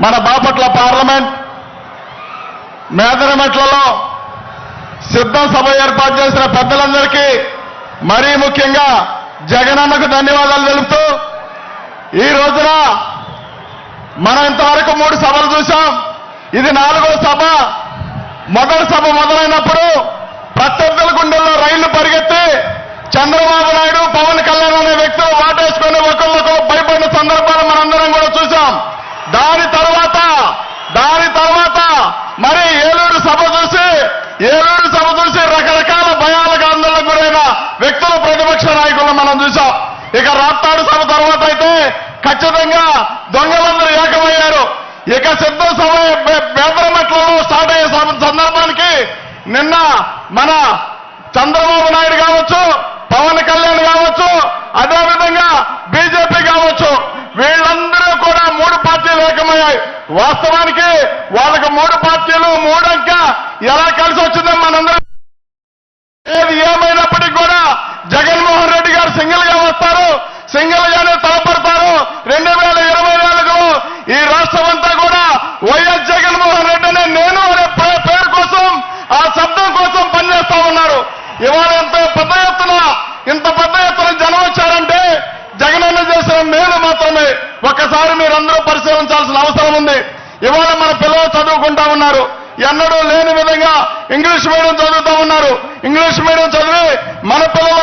మన బాపట్ల పార్లమెంట్ మేదరమెట్లలో సిద్ధం సభ ఏర్పాటు చేసిన పెద్దలందరికీ మరీ ముఖ్యంగా జగనన్నకు ధన్యవాదాలు తెలుపుతూ ఈ రోజున మనం ఇంతవరకు మూడు సభలు చూశాం. ఇది నాలుగో సభ. మొదటి సభ మొదలైనప్పుడు ప్రత్యర్థుల గుండెల్లో రైళ్ళు పరిగెత్తి చంద్రబాబు నాయుడు పవన్ కళ్యాణ్ అనే వ్యక్తులు వాటేసుకొని ఒకళ్ళొకరు భయపడిన సందర్భాలు మనందరం కూడా చూశాం దాని తర్వాత దాని తర్వాత మరి ఏలూరు సభ చూసి ఏలూరు సభ చూసి రకరకాల భయాలకు ఆందోళనకు గురైన వ్యక్తులు ప్రతిపక్ష నాయకులను మనం చూశాం ఇక రాప్తాడు సభ తర్వాత అయితే ఖచ్చితంగా దొంగలందరూ ఏకమయ్యారు. ఇక సిద్ధ సభ బేదరమెట్లలో స్టార్ట్ అయ్యే సందర్భానికి నిన్న మన చంద్రబాబు నాయుడు కావచ్చు పవన్ కళ్యాణ్ కావచ్చు అదేవిధంగా బీజేపీ కావచ్చు వీళ్ళందరూ కూడా మూడు పార్టీలు ఏకమయ్యాయి. వాస్తవానికి వాళ్ళకి మూడు పార్టీలు మూడంక ఎలా కలిసి వచ్చిందో మనందరం ఏది ఏమైనప్పటికీ కూడా జగన్మోహన్ రెడ్డి గారు సింగిల్గా వస్తారు. సింగిల్ గానే తలపడతారు. రెండు వేల ఇరవై నాలుగులో ఈ రాష్ట్రం అంతా కూడా వైఎస్ జగన్మోహన్ రెడ్డి అనే నేను అనే పేరు కోసం ఆ శబ్దం కోసం పనిచేస్తా ఉన్నారు. ఇవాళ ఇంత పెద్ద ఎత్తున ఇంత పెద్ద ఎత్తున జనం వచ్చారంటే జగనన్న చేసిన మేలు మాత్రమే. ఒక్కసారి మీరందరూ పరిశీలించాల్సిన అవసరం ఉంది. ఇవాళ మన పిల్లలు చదువుకుంటా ఉన్నారు. ఎన్నడూ లేని విధంగా ఇంగ్లీష్ మీడియం చదువుతూ ఉన్నారు. ఇంగ్లీష్ మీడియం చదివి మన పిల్లలు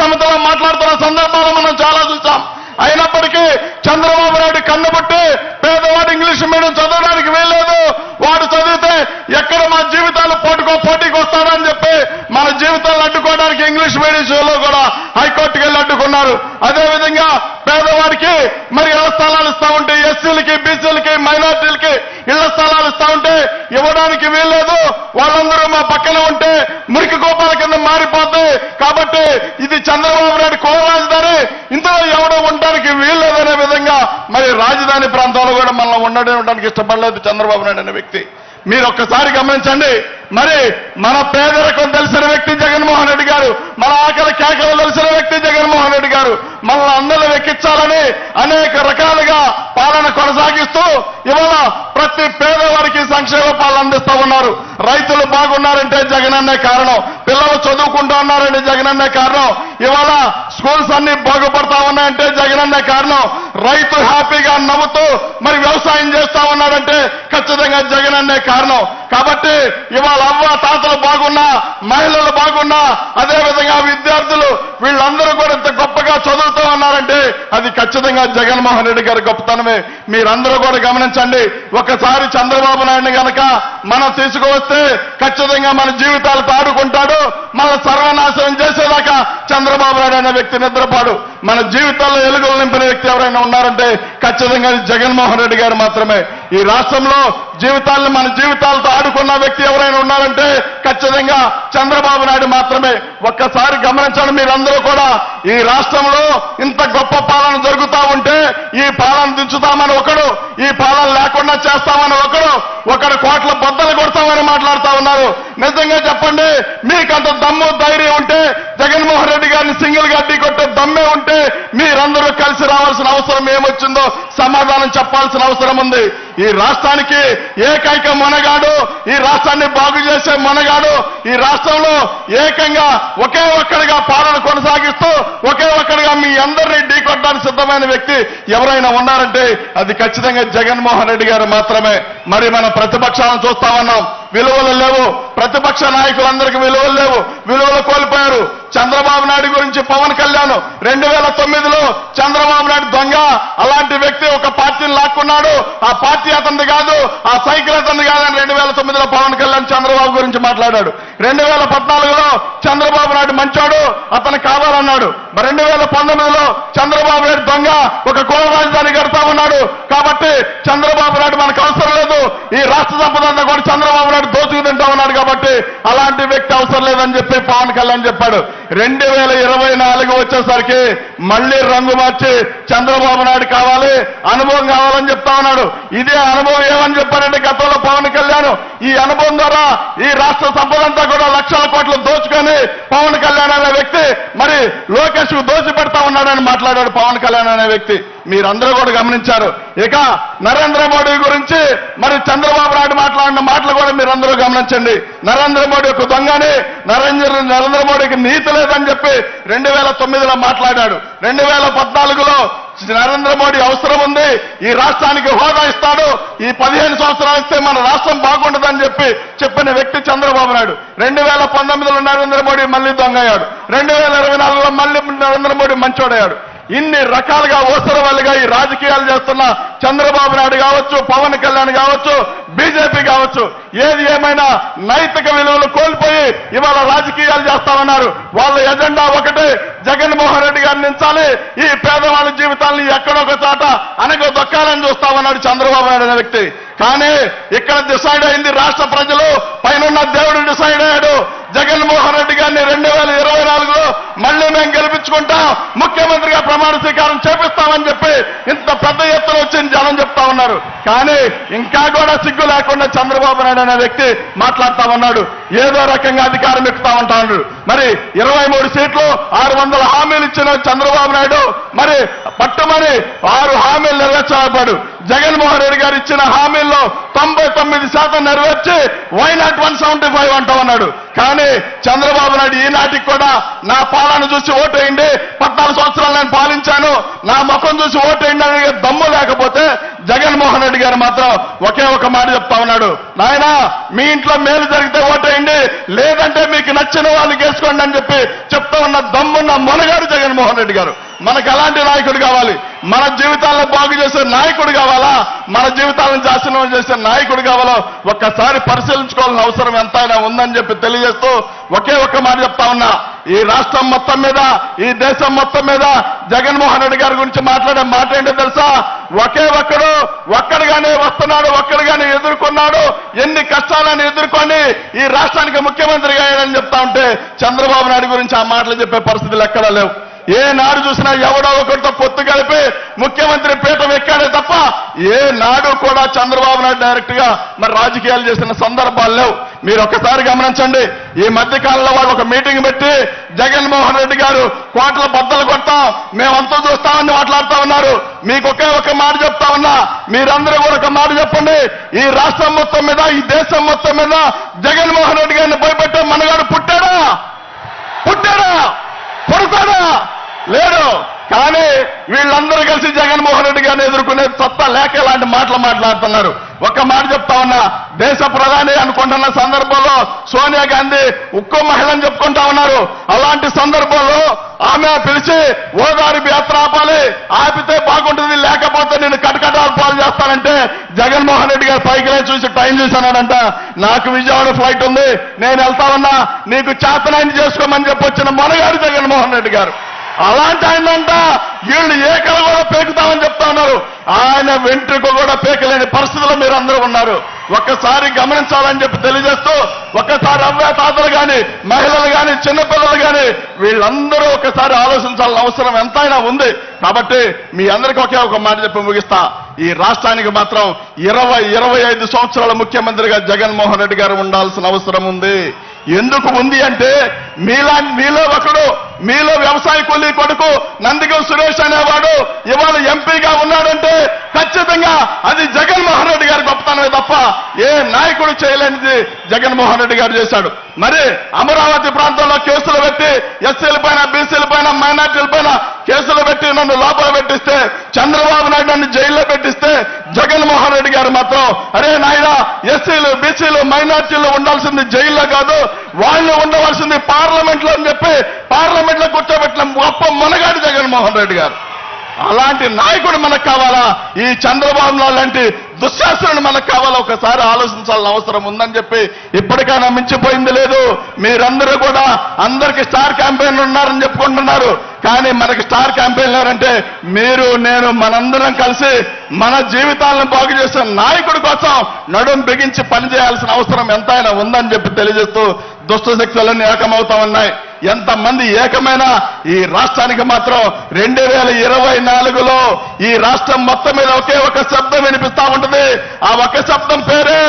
సమితిలో మాట్లాడుతున్న సందర్భాలు మనం చాలా చూసాం అయినప్పటికీ చంద్రబాబు నాయుడు కన్నుబట్టి పేదవాడు ఇంగ్లీష్ మీడియం చదవడానికి వీల్లేదు. వాడు చదివితే ఎక్కడ మా జీవితాలు పోటుకో పోటీకి వస్తాడని చెప్పి మన జీవితాలను అడ్డుకోవడానికి ఇంగ్లీష్ మీడియం లో కూడా హైకోర్టుకి వెళ్ళి అడ్డుకున్నారు. అదేవిధంగా పేదవాడికి మరి ఇళ్ళ స్థలాలు ఇస్తా ఉంటే ఎస్సీలకి బీసీలకి మైనార్టీలకి ఇళ్ళ స్థలాలు ఇస్తా ఉంటే ఇవ్వడానికి వీల్లేదు వాళ్ళందరూ మా పక్కన ఉంటే మురికి గోపాల కింద మారిపోద్ది కాబట్టి ఇది చంద్రబాబు నాయుడు కుల రాజధాని ఇందులో ఎవడో ఉండడానికి వీల్లేదనే విధంగా మరి రాజధాని ప్రాంతంలో కూడా మనల్ని ఉండడానికి ఇష్టపడలేదు చంద్రబాబు నాయుడు అనే వ్యక్తి. మీరు ఒక్కసారి గమనించండి. మరి మన పేదరికం తెలిసిన వ్యక్తి జగన్మోహన్ రెడ్డి గారు మన ఆకలి కేకలు తెలిసిన వ్యక్తి జగన్మోహన్ రెడ్డి గారు మనల్ని అందరూ ఎక్కించాలని అనేక రకాలుగా పాలన కొనసాగిస్తూ ఇవాళ ప్రతి పేదవారికి సంక్షేమ పాలన అందిస్తా ఉన్నారు. రైతులు బాగున్నారంటే జగనన్నే కారణం. పిల్లలు చదువుకుంటా ఉన్నారంటే జగనన్నే కారణం. ఇవాళ స్కూల్స్ అన్ని బాగుపడతా ఉన్నాయంటే జగనన్నే కారణం. రైతు హ్యాపీగా నవ్వుతూ మరి వ్యవసాయం చేస్తా ఉన్నాడంటే ఖచ్చితంగా జగనన్నే కారణం. కాబట్టి ఇవాళ అవ్వ తాతలు బాగున్నా మహిళలు బాగున్నా అదేవిధంగా విద్యార్థులు వీళ్ళందరూ కూడా ఇంత గొప్పగా చదువుతూ ఉన్నారంటే అది ఖచ్చితంగా జగన్మోహన్ రెడ్డి గారి గొప్పతనమే. మీరందరూ కూడా గమనించండి. ఒకసారి చంద్రబాబు నాయుడు కనుక మనం తీసుకువస్తే ఖచ్చితంగా మన జీవితాలు తాడుకుంటాడు మన సర్వనాశనం చేసేదాకా చంద్రబాబు నాయుడు అనే వ్యక్తి నిద్రపాడు. మన జీవితాల్లో ఎలుగులు నింపిన వ్యక్తి ఎవరైనా ఉన్నారంటే ఖచ్చితంగా జగన్మోహన్ రెడ్డి గారు మాత్రమే. ఈ రాష్ట్రంలో జీవితాలను మన జీవితాలతో ఆడుకున్న వ్యక్తి ఎవరైనా ఉన్నారంటే ఖచ్చితంగా చంద్రబాబు నాయుడు మాత్రమే. ఒక్కసారి గమనించండి మీరందరూ కూడా ఈ రాష్ట్రంలో ఇంత గొప్ప పాలన జరుగుతా ఉంటే ఈ పాలన దించుతామని ఒకడు ఈ పాలన లేకుండా చేస్తామని ఒకడు ఒకడు కోట్ల మాట్లాడుతా ఉన్నారు. నిజంగా చెప్పండి మీకంత దమ్ము ధైర్యం ఉంటే జగన్మోహన్ రెడ్డి గారిని సింగిల్గా ఢీ కొట్టే దమ్మే ఉంటే మీరందరూ కలిసి రావాల్సిన అవసరం ఏమొచ్చిందో సమాధానం చెప్పాల్సిన అవసరం ఉంది. ఈ రాష్ట్రానికి ఏకైక మనగాడు ఈ రాష్ట్రాన్ని బాగు చేసే మనగాడు ఈ రాష్ట్రంలో ఏకంగా ఒకే ఒక్కడిగా పాలన కొనసాగిస్తూ ఒకే ఒక్కడిగా మీ అందరినీ ఢీకొట్టడానికి సిద్ధమైన వ్యక్తి ఎవరైనా ఉన్నారంటే అది ఖచ్చితంగా జగన్మోహన్ రెడ్డి గారు మాత్రమే. మరి మన ప్రతిపక్షాలను చూస్తా ఉన్నాం. విలువలు లేవు. ప్రతిపక్ష నాయకులందరికీ విలువలు లేవు. విలువలు కోల్పోయారు. చంద్రబాబు నాయుడు గురించి పవన్ కళ్యాణ్ రెండు వేల తొమ్మిదిలో చంద్రబాబు నాయుడు దొంగ. అలాంటి వ్యక్తి ఒక పార్టీని లాక్కున్నాడు. ఆ పార్టీ అతనిది కాదు ఆ సైకిల్ అతనిది కాదని రెండు వేల తొమ్మిదిలో పవన్ కళ్యాణ్ చంద్రబాబు గురించి మాట్లాడాడు. రెండు వేల పద్నాలుగులో చంద్రబాబు నాయుడు మంచోడు అతను కావాలన్నాడు. రెండు వేల పంతొమ్మిదిలో చంద్రబాబు నాయుడు దొంగ ఒక కుల రాజధాని కడతా ఉన్నాడు. కాబట్టి చంద్రబాబు నాయుడు మనకు అవసరం లేదు ఈ రాష్ట్ర సంపద అంతా కూడా చంద్రబాబు నాయుడు దోచుకు తింటా ఉన్నాడు కాబట్టి అలాంటి వ్యక్తి అవసరం లేదని చెప్పి పవన్ చేశాడు. రెండు వేల ఇరవై నాలుగు వచ్చేసరికి మళ్ళీ రంగు మార్చి చంద్రబాబు నాయుడు కావాలి అనుభవం కావాలని చెప్తా ఉన్నాడు. ఇదే అనుభవం ఏమని చెప్పారంటే గతంలో పవన్ కళ్యాణ్ ఈ అనుభవం ద్వారా ఈ రాష్ట్ర సంపదంతా కూడా లక్షల కోట్లు దోచుకొని పవన్ కళ్యాణ్ అనే వ్యక్తి మరి లోకేష్ దోచి పెడతా మాట్లాడాడు పవన్ కళ్యాణ్ అనే వ్యక్తి. మీరందరూ కూడా గమనించారు. ఇక నరేంద్ర మోడీ గురించి మరి చంద్రబాబు నాయుడు మాట్లాడిన మాటలు కూడా మీరందరూ గమనించండి. నరేంద్ర మోడీ ఒక దొంగని నరేంద్ర నరేంద్ర మోడీకి నీతి లేదని చెప్పి రెండు వేల తొమ్మిదిలో మాట్లాడాడు. రెండు వేల పద్నాలుగులో నరేంద్ర మోడీ అవసరం ఉంది. ఈ రాష్ట్రానికి హోదా ఇస్తాడు. ఈ పదిహేను సంవత్సరాలు ఇస్తే మన రాష్ట్రం బాగుండదని చెప్పి చెప్పిన వ్యక్తి చంద్రబాబు నాయుడు. రెండు వేల పంతొమ్మిదిలో నరేంద్ర మోడీ మళ్ళీ దొంగయ్యాడు రెండు వేల ఇరవై నాలుగులో మళ్ళీ నరేంద్ర మోడీ మంచోడయ్యాడు. ఇన్ని రకాలుగా ఓసరవాళ్ళుగా ఈ రాజకీయాలు చేస్తున్న చంద్రబాబు నాయుడు కావచ్చు పవన్ కళ్యాణ్ కావచ్చు బీజేపీ కావచ్చు ఏది ఏమైనా నైతిక విలువలు కోల్పోయి ఇవాళ రాజకీయాలు చేస్తామన్నారు. వాళ్ళ ఎజెండా ఒకటే జగన్మోహన్ రెడ్డి గారిని నించాలి. ఈ పేదవాళ్ళ జీవితాన్ని ఎక్కడొక చాట అనగ దొక్కాలని చూస్తామన్నాడు చంద్రబాబు నాయుడు అనే వ్యక్తి. కానీ ఇక్కడ డిసైడ్ అయింది రాష్ట్ర ప్రజలు పైన దేవుడు డిసైడ్ అయ్యాడు జగన్మోహన్ రెడ్డి గారిని రెండు వేల ఇరవై నాలుగులో మళ్ళీ మేము గెలిపించుకుంటాం ముఖ్యమంత్రిగా ప్రమాణ స్వీకారం చేపిస్తామని చెప్పి ఇంత పెద్ద ఎత్తున వచ్చింది జనం చెప్తా ఉన్నారు. కానీ ఇంకా కూడా సిగ్గు లేకుండా చంద్రబాబు నాయుడు అనే వ్యక్తి మాట్లాడుతా ఉన్నాడు. ఏదో రకంగా అధికారం ఎక్కుతా ఉంటాడు. మరి ఇరవై మూడు సీట్లు ఆరు వందల హామీలు ఇచ్చిన చంద్రబాబు నాయుడు మరి పట్టుమని ఆరు హామీలు నెరవేర్చబడ్డాడు. జగన్మోహన్ రెడ్డి గారు ఇచ్చిన హామీల్లో తొంభై తొమ్మిది శాతం నెరవేర్చి why not one seventy five అంటా ఉన్నాడు. కానీ చంద్రబాబు నాయుడు ఈనాటికి కూడా నా పాలన చూసి ఓటేయండి. పద్నాలుగు సంవత్సరాలు నేను పాలించాను. నా ముఖం చూసి ఓటేయండి అనే దమ్ము లేకపోతే జగన్మోహన్ రెడ్డి గారు మాత్రం ఒకే ఒక మాట చెప్తా ఉన్నాడు. నాయన మీ ఇంట్లో మేలు జరిగితే ఓటేయండి. లేదంటే మీకు నచ్చిన వాళ్ళు కేసుకోండి అని చెప్పి చెప్తా ఉన్న దమ్మున్న మొనగాడు జగన్మోహన్ రెడ్డి గారు. మనకు ఎలాంటి నాయకుడు కావాలి. మన జీవితాల్లో బాగు చేసే నాయకుడు కావాలా? మన జీవితాలను నాశనం చేసే నాయకుడు కావాలో? ఒక్కసారి పరిశీలించుకోవాల్సిన అవసరం ఎంతైనా ఉందని చెప్పి తెలియజేస్తూ ఒకే ఒక్క మాట చెప్తా ఉన్నా. ఈ రాష్ట్రం మొత్తం మీద ఈ దేశం మొత్తం మీద జగన్మోహన్ రెడ్డి గారి గురించి మాట్లాడే మాట ఏంటో తెలుసా? ఒకే ఒక్కడు ఒక్కడిగానే వస్తున్నాడు ఒక్కడిగానే ఎదుర్కొన్నాడు. ఎన్ని కష్టాలను ఎదుర్కొని ఈ రాష్ట్రానికి ముఖ్యమంత్రిగా అయ్యాడని చెప్తా ఉంటే చంద్రబాబు నాయుడు గురించి ఆ మాటలు చెప్పే పరిస్థితులు ఎక్కడా లేవు. ఏ నాడు చూసినా ఎవడో ఒకరితో పొత్తు కలిపి ముఖ్యమంత్రి పీఠం ఎక్కాడే తప్ప ఏ నాడు కూడా చంద్రబాబు నాయుడు డైరెక్ట్గా మరి రాజకీయాలు చేసిన సందర్భాలు లేవు. మీరు ఒక్కసారి గమనించండి. ఈ మధ్య కాలంలో వాళ్ళు ఒక మీటింగ్ పెట్టి జగన్మోహన్ రెడ్డి గారు కోట్ల బద్దలు కొడతాం మేమంతా చూస్తామని మాట్లాడుతా ఉన్నారు. మీకు ఒకే ఒక మాట చెప్తా ఉన్నా మీరందరూ కూడా ఒక మాట చెప్పండి. ఈ రాష్ట్రం మొత్తం మీద ఈ దేశం మొత్తం మీద జగన్మోహన్ రెడ్డి గారిని భయపెట్టే మనగాడు పుట్టాడా? పుట్టాడా? పుడతాడా? లేడు కానీ వీళ్ళందరూ కలిసి జగన్మోహన్ రెడ్డి గారిని ఎదుర్కొనే సత్తా లేక ఇలాంటి మాటలు మాట్లాడుతున్నారు. ఒక్క మాట చెప్తా ఉన్నా. దేశ ప్రధాని అనుకుంటున్న సందర్భంలో సోనియా గాంధీ ఉక్కో మహిళని చెప్పుకుంటా ఉన్నారు. అలాంటి సందర్భంలో ఆమె పిలిచి ఓదారి యాత్ర ఆపాలి. ఆపితే బాగుంటుంది. లేకపోతే నేను కటకటాలు పాలు చేస్తానంటే జగన్మోహన్ రెడ్డి గారు పైకి లేచి చూసి టైం చూశానంట నాకు విజయవాడ ఫ్లైట్ ఉంది. నేను వెళ్తా ఉన్నా నీకు చేతనైంది చేసుకోమని చెప్పొచ్చిన మనగారు జగన్మోహన్ రెడ్డి గారు. అలాంటి ఆయనంట వీళ్ళు ఏకలు కూడా పేకుతామని చెప్తా ఉన్నారు. ఆయన వెంట్రుకు కూడా పేకలేని పరిస్థితుల్లో మీరు అందరూ ఉన్నారు. ఒక్కసారి గమనించాలని చెప్పి తెలియజేస్తూ ఒక్కసారి అవ్వ తాతలు కానీ మహిళలు కానీ చిన్నపిల్లలు కానీ వీళ్ళందరూ ఒకసారి ఆలోచించాల్సిన అవసరం ఎంతైనా ఉంది. కాబట్టి మీ అందరికీ ఒకే ఒక మాట చెప్పి ముగిస్తా. ఈ రాష్ట్రానికి మాత్రం ఇరవై ఇరవై ఐదు సంవత్సరాల ముఖ్యమంత్రిగా జగన్మోహన్ రెడ్డి గారు ఉండాల్సిన అవసరం ఉంది. ఎందుకు ఉంది అంటే మీలా మీలో ఒకడు మీలో వ్యవసాయ కూలీ కొడుకు నందిగం సురేష్ అనేవాడు ఇవాళ ఎంపీగా ఉన్నాడంటే ఖచ్చితంగా అది జగన్మోహన్ రెడ్డి గారి గొప్పతనమే తప్ప ఏ నాయకుడు చేయలేనిది జగన్మోహన్ రెడ్డి గారు చేశాడు. మరి అమరావతి ప్రాంతంలో కేసులు పెట్టి ఎస్సీల పైన బీసీల పైన మైనార్టీల పైన కేసులు పెట్టి నన్ను లోపల పెట్టిస్తే చంద్రబాబు నాయుడు నన్ను జైల్లో పెట్టిస్తే జగన్మోహన్ రెడ్డి గారు మాత్రం అరే నాయనా ఎస్సీలు బీసీలు మైనార్టీలు ఉండాల్సింది జైల్లో కాదు వాళ్ళు ఉండవలసింది పార్లమెంట్లో అని చెప్పి పార్లమెంట్లో కూర్చోబెట్టిన గొప్ప మనగాడు జగన్మోహన్ రెడ్డి గారు. అలాంటి నాయకుడు మనకు కావాలా? ఈ చంద్రబాబు లాంటి దుశ్శాసనుడు మనకు కావాలా? ఒకసారి ఆలోచించాల్సిన అవసరం ఉందని చెప్పి ఇప్పటికైనా మించిపోయింది లేదు. మీరందరూ కూడా అందరికి స్టార్ క్యాంపెయిన్లు ఉన్నారని చెప్పుకుంటున్నారు. కానీ మనకి స్టార్ క్యాంపెయిన్ లేరంటే మీరు నేను మనందరం కలిసి మన జీవితాలను బాగు చేసే నాయకుడి కోసం నడుం బిగించి పనిచేయాల్సిన అవసరం ఎంతైనా ఉందని చెప్పి తెలియజేస్తూ దుష్ట శక్తులన్నీ ఏకమవుతా ఉన్నాయి. ఎంతమంది ఏకమైన ఈ రాష్ట్రానికి మాత్రం రెండు వేల ఇరవై నాలుగులో ఈ రాష్ట్రం మొత్తం మీద ఒకే ఒక శబ్దం వినిపిస్తా ఉంటుంది. ఆ ఒక శబ్దం పేరే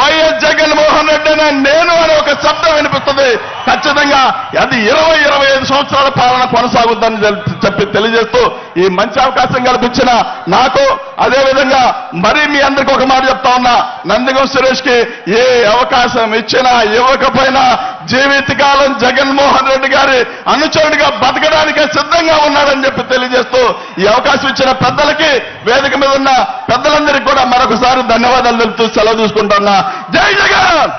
వైఎస్ జగన్మోహన్ రెడ్డి అనే నేను అనే ఒక శబ్దం వినిపిస్తుంది. ఖచ్చితంగా అది ఇరవై ఇరవై ఐదు సంవత్సరాల పాలన కొనసాగుద్దని చెప్పి తెలియజేస్తూ ఈ మంచి అవకాశం కల్పించిన నాకు అదేవిధంగా మరి మీ అందరికీ ఒక మాట చెప్తా ఉన్నా. నందిగం సురేష్కి ఏ అవకాశం ఇచ్చినా ఇవ్వకపోయినా జీవితకాలం జగన్మోహన్ రెడ్డి గారి అనుచరుడిగా బతకడానికే సిద్ధంగా ఉన్నాడని చెప్పి తెలియజేస్తూ ఈ అవకాశం ఇచ్చిన పెద్దలకి వేదిక మీద ఉన్న పెద్దలందరికీ కూడా మరొకసారి ధన్యవాదాలు తెలుపుతూ సెలవు తీసుకుంటున్నా జై జగన్!